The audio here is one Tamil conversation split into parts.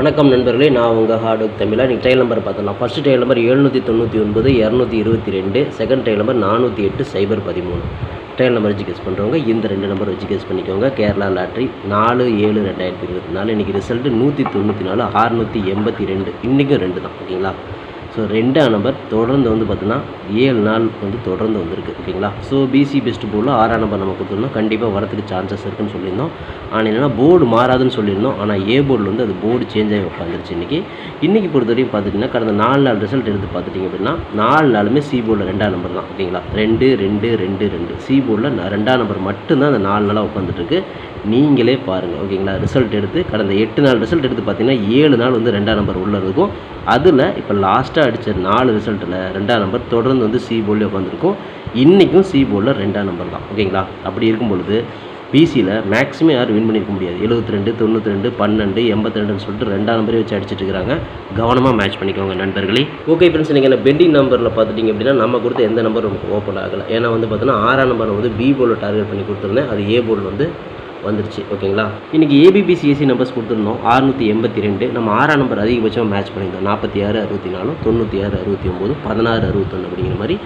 வணக்கம் நண்பர்களே நான் உங்கள் ஹார்டுக் தமிழா. நீங்கள் டைல் நம்பர் பார்த்துலாம் ஃபஸ்ட்டு டைல் நம்பர் எழுநூற்றி தொண்ணூற்றி ஒன்பது இரநூத்தி இருபத்தி ரெண்டு செகண்ட் டைல் நம்பர் நானூற்றி எட்டு சைபர் பதிமூணு. ட்ரையல் நம்பர் வச்சு கேஸ் பண்ணுறவங்க இந்த ரெண்டு நம்பர் வச்சு கேஸ் பண்ணிக்கோங்க. கேரளா லாட்ரி நாலு ஏழு ரெண்டாயிரத்தி இருபத்தி நாலு. இன்றைக்கி ரிசல்ட்டு நூற்றி தொண்ணூற்றி நாலு அறுநூற்றி எண்பத்தி ரெண்டு. இன்றைக்கும் ரெண்டு தான் ஓகேங்களா? ஸோ ரெண்டாம் நம்பர் தொடர்ந்து வந்து பார்த்தீங்கன்னா ஏழு நாள் வந்து தொடர்ந்து வந்திருக்கு. ஓகேங்களா? ஸோ பிசி பெஸ்ட் போர்டில் ஆறாம் நம்பர் நம்ம கொடுத்துருந்தோம். கண்டிப்பாக வரதுக்கு சான்சஸ் இருக்குன்னு சொல்லியிருந்தோம். ஆனால் என்னென்னா போர்டு மாறாதுன்னு சொல்லியிருந்தோம். ஆனால் ஏ போர்டில் வந்து அது போர்டு சேஞ்ச் ஆகி உட்காந்துருச்சு இன்றைக்கி இன்றைக்கி பொறுத்த வரையும் பார்த்துட்டிங்கன்னா கடந்த நாலு நாள் ரிசல்ட் எடுத்து பார்த்துட்டிங்க அப்படின்னா நாலு நாளுமே சி போர்டில் ரெண்டாம் நம்பர் தான். ஓகேங்களா? ரெண்டு ரெண்டு ரெண்டு ரெண்டு. சி போர்டில் ரெண்டாம் நம்பர் மட்டும்தான் அந்த நாலு நாளாக உட்காந்துட்டுருக்கு நீங்களே பாருங்கள் ஓகேங்களா? ரிசல்ட் எடுத்து கடந்த எட்டு நாள் ரிசல்ட் எடுத்து பார்த்தீங்கன்னா ஏழு நாள் வந்து ரெண்டாம் நம்பர் உள்ளே இருக்கும். அதில் இப்போ லாஸ்ட்டாக அடித்த நாலு ரிசல்ட்டில் ரெண்டாம் நம்பர் தொடர்ந்து வந்து சி போர்டில் உட்காந்துருக்கும் இன்றைக்கும் சி போர்டில் ரெண்டாம் நம்பர் தான் ஓகேங்களா? அப்படி இருக்கும் பொழுது பிசியில் மேக்ஸிமம் யாரும் வின் பண்ணியிருக்க முடியாது. எழுபத்தி ரெண்டு தொண்ணூற்றி ரெண்டு பன்னெண்டு எண்பத்தி ரெண்டுன்னு சொல்லிட்டு ரெண்டாம் நம்பரே வச்சு அடிச்சிட்டு இருக்காங்க கவனமாக மேட்ச் பண்ணிக்கோங்க நண்பர்களே. ஓகே ஃப்ரெண்ட்ஸ் நீங்கள் என்ன பெண்டிங் நம்பரில் பார்த்துட்டிங்க அப்படின்னா நம்ம கொடுத்த எந்த நம்பர் நமக்கு ஓப்பன் ஆகலை. ஏன்னா வந்து பார்த்தீங்கன்னா ஆறாம் நம்பர் வந்து பி போர்டில் டார்கெட் பண்ணி கொடுத்துருந்தேன். அது ஏ போர்டில் வந்து வந்துருச்சு ஓகேங்களா? இன்றைக்கி ஏபிபிசிஎஸ்சி நம்பர்ஸ் கொடுத்துருந்தோம் அறுநூற்றி எண்பத்தி ரெண்டு. நம்ம ஆறாம் நம்பர் அதிகபட்சம் மேட்ச் பண்ணியிருந்தோம். நாற்பத்தி ஆறு அறுபத்தி நாலு தொண்ணூற்றி ஆறு அறுபத்தி ஒம்பது பதினாறு அறுபத்தொன்று அப்படிங்கிற மாதிரி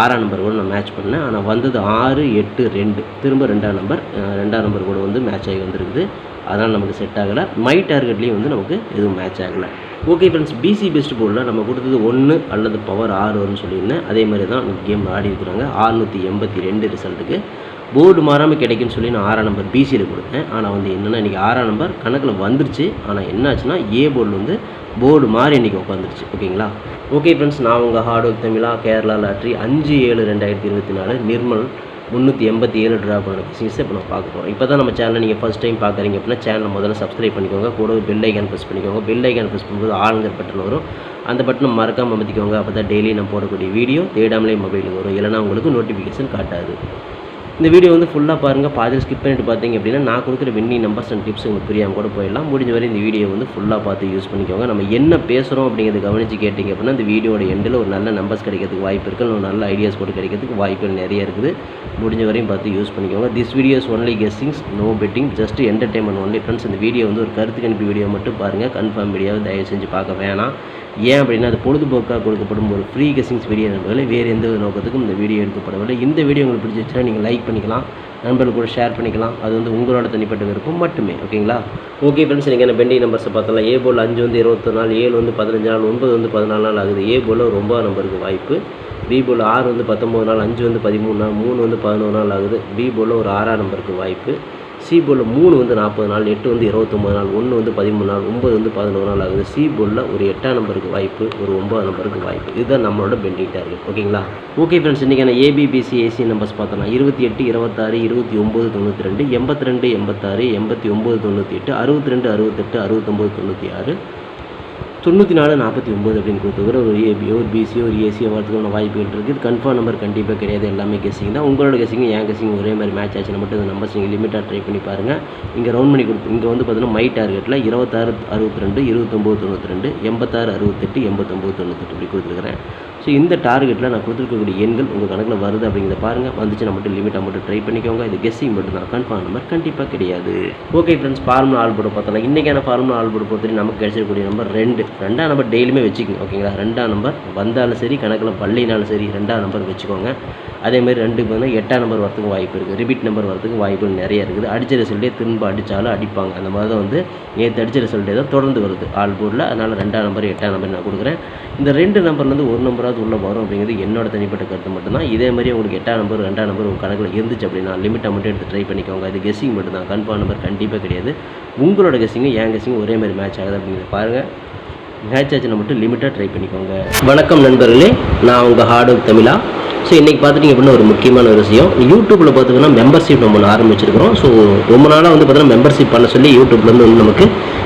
ஆறாம் நம்பர் கூட நான் மேட்ச் பண்ணேன். ஆனால் வந்தது ஆறு எட்டு ரெண்டு. திரும்ப ரெண்டாம் நம்பர் ரெண்டாம் நம்பர் கூட வந்து மேட்ச் ஆகி வந்திருக்குது. அதனால் நமக்கு செட் ஆகலை. மை டார்கெட்லேயும் வந்து நமக்கு எதுவும் மேட்ச் ஆகலை. ஓகே ஃப்ரெண்ட்ஸ் பிசி பெஸ்ட் போர்டில் நம்ம கொடுத்தது ஒன்று அல்லது பவர் ஆறு சொல்லியிருந்தேன். அதே மாதிரி தான் கேம் ஆடி இருக்கிறாங்க. ஆறுநூற்றி எண்பத்தி ரெண்டு ரிசல்ட்டுக்கு போர்டு மாறாமல் கிடைக்குன்னு சொல்லி நான் ஆறாம் நம்பர் பிசியில் கொடுத்தேன். ஆனால் வந்து என்னென்னா இன்றைக்கி ஆறாம் நம்பர் கணக்கில் வந்துருச்சு. ஆனால் என்னாச்சுன்னா ஏ போர்டில் வந்து போர்டு மாறி இன்றைக்கி உட்காந்துருச்சு. ஓகேங்களா ஓகே ஃப்ரெண்ட்ஸ் நான் உங்கள் ஹார்ட் ஒர்க் தமிழா கேரளா லாட்ரி அஞ்சு ஏழு ரெண்டாயிரத்தி இருபத்தி நாலு நிர்மல் முந்நூற்றி எண்பத்தி ஏழு ட்ரா பண்ண இப்போ நம்ம பார்க்க போகிறோம் இப்போ தான் நம்ம சேனலை நீங்கள் ஃபஸ்ட் டைம் பார்க்குறீங்க அப்படின்னா சேனலை முதல்ல சப்ஸ்கிரைப் பண்ணிக்கோங்க. கூட பெல் ஐக்கான் ப்ரெஸ் பண்ணிக்கோங்க. பெல் ஐக்கான் ப்ரெஸ் பண்ணும்போது ஆளுங்கிற பட்டன் வரும். அந்த பட்டனை மறக்காமல் அமைத்திக்கோங்க. அப்போ தான் டெய்லி நம்ம போடக்கூடிய வீடியோ தேடாமலே மொபைலுக்கு வரும். இல்லைனா உங்களுக்கு நோட்டிஃபிகேஷன் காட்டாது. இந்த வீடியோ வந்து ஃபுல்லாக பாருங்கள் பாதியில் ஸ்கிப் பண்ணிட்டு பார்த்தீங்க அப்படின்னா நான் கொடுக்குற வின்னி நம்பர்ஸ் அண்ட் டிப்ஸ் உங்களுக்கு புரியாமல் கூட போயிடலாம். முடிஞ்ச வரை இந்த வீடியோ வந்து ஃபுல்லாக பார்த்து யூஸ் பண்ணிக்கோங்க. நம்ம என்ன பேசுகிறோம் அப்படிங்கிறத கவனித்து கேட்டிங்க அப்படின்னா இந்த வீடியோட எண்டில் ஒரு நல்ல நம்பர்ஸ் கிடைக்கிறதுக்கு வாய்ப்பு இருக்குது ஒரு நல்ல ஐடியாஸ் கூட கிடைக்கிறதுக்கு வாய்ப்புகள் நிறைய இருக்குது. முடிஞ்ச வரையும் பார்த்து யூஸ் பண்ணிக்கோங்க. This videos only guessings no betting just entertainment only friends இந்த வீடியோ வந்து ஒரு கருத்து கணிப்பு வீடியோ மட்டும் பாருங்கள் கன்ஃபார்ம் வீடியோவை தயவு செஞ்சு பார்க்க வேணாம். ஏன் அப்படின்னா அது பொழுதுபோக்காக கொடுக்கப்படும் ஒரு ஃப்ரீ கெஸ்ஸிங்ஸ் வீடியோ என்பதில் வேறு எந்த ஒரு நோக்கத்துக்கும் இந்த வீடியோ எடுக்கப்படவில்லை. இந்த வீடியோ உங்களுக்கு பிடிச்சிச்சுன்னா நீங்கள் லைக் பண்ணிக்கலாம். நண்பர்கள் கூட ஷேர் பண்ணிக்கலாம். அது வந்து உங்களோட தனிப்பட்ட விருப்பம். மட்டுமே. ஓகேங்களா? ஓகே ஃப்ரெண்ட்ஸ் நீங்கள் என்ன பெண்டிங் நம்பர்ஸை பார்த்தலாம் ஏ போல் அஞ்சு வந்து இருபத்தொரு நாள் ஏழு வந்து பதினஞ்சு நாள் ஒன்பது வந்து பதினாலு நாள் ஆகுது. ஏ போல் ரொம்ப நம்பருக்கு வாய்ப்பு. பி போல் ஆறு வந்து பத்தொம்போது நாள் அஞ்சு வந்து பதிமூணு நாள் மூணு வந்து பதினோரு நாள் ஆகுது. பி போல் ஒரு ஆறாம் நம்பருக்கு வாய்ப்பு. சி போலில் மூணு வந்து நாற்பது நாள் எட்டு வந்து இருபத்தொம்பது நாள் ஒன்று வந்து பதிமூணு நாள் ஒம்பது வந்து பதினோரு நாள் ஆகுது. சி போலில் ஒரு எட்டாம் நம்பருக்கு வாய்ப்பு ஒரு ஒம்பது நம்பருக்கு வாய்ப்பு. இதுதான் நம்மளோட பெண்டிங் டார்கெட் ஓகேங்களா ஓகே ஃப்ரெண்ட்ஸ் இன்றைக்கான ஏபிபிசி ஏசி நம்பர்ஸ் பார்த்தோம்னா இருபத்தி எட்டு இருபத்தாறு இருபத்தி ஒம்பது தொண்ணூற்றி ரெண்டு எண்பத்தி ரெண்டு எண்பத்தாறு எண்பத்தி ஒம்பது தொண்ணூற்றி எட்டு அறுபத்தி ரெண்டு அறுபத்தெட்டு அறுபத்தொம்பது தொண்ணூற்றி ஆறு தொண்ணூற்றி நாலு நாற்பத்தி ஒம்பது அப்படின்னு கொடுத்துருக்குற ஒரு ஏபியோ ஒரு பிசியோ ஒரு ஏசியோ வரதுக்கான வாய்ப்புகள் இருக்குது. இது கன்ஃபார்ம் நம்பர் கண்டிப்பாக கிடையாது. எல்லாமே கெஸிங் தான். உங்களோட கெஸிங் என் கெஸிங் ஒரே மாதிரி மேட்ச் ஆச்சுன்னா மட்டும் இந்த நம்பர்ஸ் நீங்கள் லிமிட்டாக ட்ரை பண்ணி பாருங்கள் இங்கே ரவுண்ட் பண்ணி கொடுத்து இங்கே வந்து பார்த்தீங்கன்னா மை டார்கெட்டில் இருபத்தாறு அறுபத்தி ரெண்டு இருபத்தொம்போது தொண்ணூற்றி ரெண்டு எண்பத்தாறு அறுபத்தெட்டு எண்பத்தொம்போது தொண்ணூத்தெட்டு இப்படி கொடுத்துருக்குறேன். ஸோ இந்த டார்கெட்டில் நான் கொடுத்துருக்கக்கூடிய எண்கள் உங்கள் கணக்கில் வருது அப்படிங்கிறத பாருங்கள் வந்துச்சுன்னா மட்டும் லிமிட்டாக மட்டும் ட்ரை பண்ணிக்கோங்க. இது கெஸ்ஸிங் மட்டும் தான் கன்ஃபார்ம் நம்பர் கண்டிப்பாக கிடையாது. ஓகே ஃப்ரெண்ட்ஸ் ஃபார்முலா ஆள் போட பார்த்தோம்னா இன்றைக்கான ஃபார்முலா ஆள் போட பொறுத்தவரை நமக்கு கிடைச்சிருக்கக்கூடிய நம்பர் ரெண்டு. ரெண்டாம் நம்பர் டெய்லியுமே வச்சுக்கோங்க ஓகேங்களா ரெண்டாம் நம்பர் வந்தாலும் சரி கணக்கில் பள்ளினாலும் சரி ரெண்டாம் நம்பர் வச்சுக்கோங்க. அதேமாதிரி ரெண்டு பார்த்தீங்கன்னா எட்டாம் நம்பர் வரதுக்கு வாய்ப்பு இருக்குது. ரிபீட் நம்பர் வரதுக்கு வாய்ப்புகள் நிறைய இருக்குது. அடித்த ரிசல்ட்டே திரும்ப அடித்தாலும் அடிப்பாங்க. அந்த மாதிரி தான் வந்து நேற்று அடித்த ரிசல்ட்டே தான் தொடர்ந்து வருது. ஆல் போர்டில் அதனால் ரெண்டாம் நம்பர் எட்டாம் நம்பர் நான் கொடுக்குறேன். இந்த ரெண்டு நம்பர்லேருந்து ஒரு நம்பராவது உள்ளே வரும் அப்படிங்கிறது என்னோட தனிப்பட்ட கருத்து மட்டும்தான். இதே மாதிரி உங்களுக்கு எட்டாம் நம்பர் ரெண்டாம் நம்பர் உங்கள் கணக்கில் இருந்துச்சு அப்படின்னா லிமிட்டை மட்டும் எடுத்து ட்ரை பண்ணிக்கோங்க. இது கெஸ்ஸிங் மட்டும் தான் கன்ஃபார்ம் நம்பர் கண்டிப்பாக கிடையாது. உங்களோட கெஸ்ஸிங்கும் என் கெஸ்ஸிங் ஒரே மாதிரி மேட்ச் ஆகுது அப்படிங்கிறத பாருங்கள் மேட்ச் மட்டும் லிமிட்டாக ட்ரை பண்ணிக்கோங்க. வணக்கம் நண்பர்களே நான் உங்கள் ஹார்ட் ஒர்க் தமிழா. ஸோ இன்றைக்கி பார்த்துட்டிங்க அப்படின்னா ஒரு முக்கியமான ஒரு விஷயம். யூடியூப்பில் பார்த்துக்கோன்னா மெம்பர்ஷிப் நம்ம ஒன்று ஆரம்பிச்சிருக்கிறோம். ஸோ ரொம்ப நாளாக வந்து பார்த்தீங்கன்னா மெம்பர்ஷிப் பண்ண சொல்லி யூடியூப்லேருந்து வந்து நமக்கு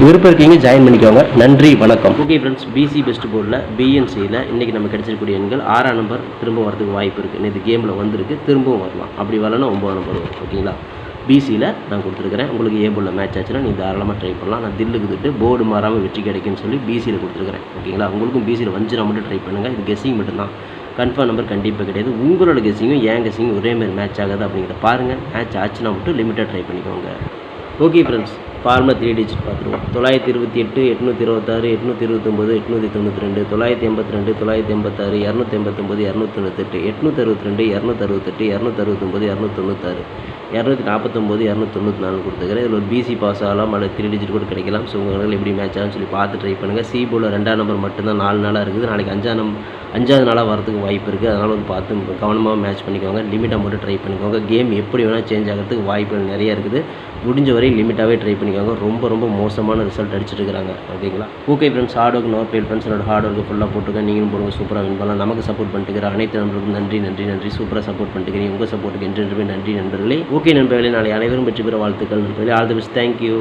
விருப்பம் இருக்கீங்க ஜாயின் பண்ணிக்கோங்க. நன்றி வணக்கம். ஓகே ஃப்ரெண்ட்ஸ் பிசி பெஸ்ட் போர்டில் பிஎன்சியில் இன்றைக்கி நம்ம கிடைச்சிருக்கக்கூடிய எண்கள் ஆறாம் நம்பர் திரும்ப வரதுக்கு வாய்ப்பு இருக்குது நேற்று கேமில் வந்திருக்கு திரும்பவும் வரலாம். அப்படி வரலன்னா ஒம்பது நம்பர் வரும் ஓகேங்களா பிசியில் நான் கொடுத்துருக்குறேன். உங்களுக்கு ஏ போர்டில் மேட்ச் ஆச்சுன்னா நீ தாராளமாக ட்ரை பண்ணலாம். நான் தில்லுக்கு திட்டு போர்டு மாறாமல் வெற்றி கிடைக்கும்னு சொல்லி பிசியில் கொடுத்துருக்குறேன் ஓகேங்களா உங்களுக்கும் பிசியில் வந்துச்சுனா மட்டும் ட்ரை பண்ணுங்கள் இது கெஸ்ஸிங் மட்டும்தான். கன்ஃபார்ம் நம்பர் கண்டிப்பாக கிடையாது. உங்களோட கெஸ்ஸிங்கும் ஏன் கெஸ்ஸிங்கும் ஒரே மாதிரி மேட்ச் ஆகாது அப்படிங்கிறத பாருங்கள் மேட்ச் ஆச்சுன்னா மட்டும் லிமிட்டாக ட்ரை பண்ணிக்கோங்க. ஓகே ஃப்ரெண்ட்ஸ் ஃபார்மில் த்ரீ டிஜிட் பார்த்துருவோம். தொள்ளாயிரத்தி இருபத்தி எட்டு எட்நூற்றி இருபத்தாறு எட்நூற்றி இருபத்தொம்பது எட்நூற்றி தொண்ணூற்றி ரெண்டு தொள்ளாயிரத்தி எண்பத்தி ரெண்டு தொள்ளாயிரத்தி எண்பத்தாறு இரநூத்தி எண்பத்தொம்பது இரநூத்தி தொண்ணூத்தெட்டு எட்நூற்றி அறுபத்தி ரெண்டு இரநூத்தி அறுபத்தெட்டு இரநூத்தி அறுபத்தொம்பது இரநூத்தி தொண்ணூத்தாறு இரநூத்தி நாற்பத்தொம்பது இரநூத்தி தொண்ணூற்றி நாலு கொடுத்துக்கிறேன் இதில் ஒரு பிசி பாஸ் ஆகலாம் அல்லது த்ரீ டிஜிட் கூட கிடைக்கலாம். ஸோ உங்கள் எப்படி மேட்ச் ஆகும்னு சொல்லி பார்த்து ட்ரை பண்ணுங்கள் சி போல ரெண்டாம் நம்பர் மட்டும்தான் நாலு நாளாக இருக்குது. நாளைக்கு அஞ்சாம் நம் அஞ்சாவது நாளாக வரதுக்கு வாய்ப்பு இருக்குது அதனால் வந்து பார்த்து கவனமாக மேட்ச் பண்ணிக்கோங்க. லிமிட்டாக மட்டும் ட்ரை பண்ணிக்கோங்க. கேம் எப்படி வேணால் சேஞ்ச் ஆகிறதுக்கு வாய்ப்புகள் நிறையா இருக்குது. முடிஞ்ச வரை லிமிட்டாகவே ட்ரை பண்ணிக்கோங்க ரொம்ப ரொம்ப மோசமான ரிசல்ட் அடிச்சிட்டு இருக்காங்க ஓகேங்களா? Okay friends hard work no fail friends என்னோட ஹார்ட் ஒர்க்கு ஃபுல்லாக போட்டுக்க. நீங்களும் போடுங்க. சூப்பராக வின் பண்ணலாம். நமக்கு சப்போர்ட் பண்ணிட்டு அனைத்து நண்பர்களுக்கும் நன்றி நன்றி நன்றி. சூப்பராக சப்போர்ட் பண்ணிட்டுக்கிறீங்க உங்கள் சப்போர்ட்டுக்கு என்று நன்றி நண்பர்களே. ஓகே நண்பர்களே. நாளை அனைவரும் வெற்றி பெற வாழ்த்துக்கள் நண்பர்களே. All the best thank you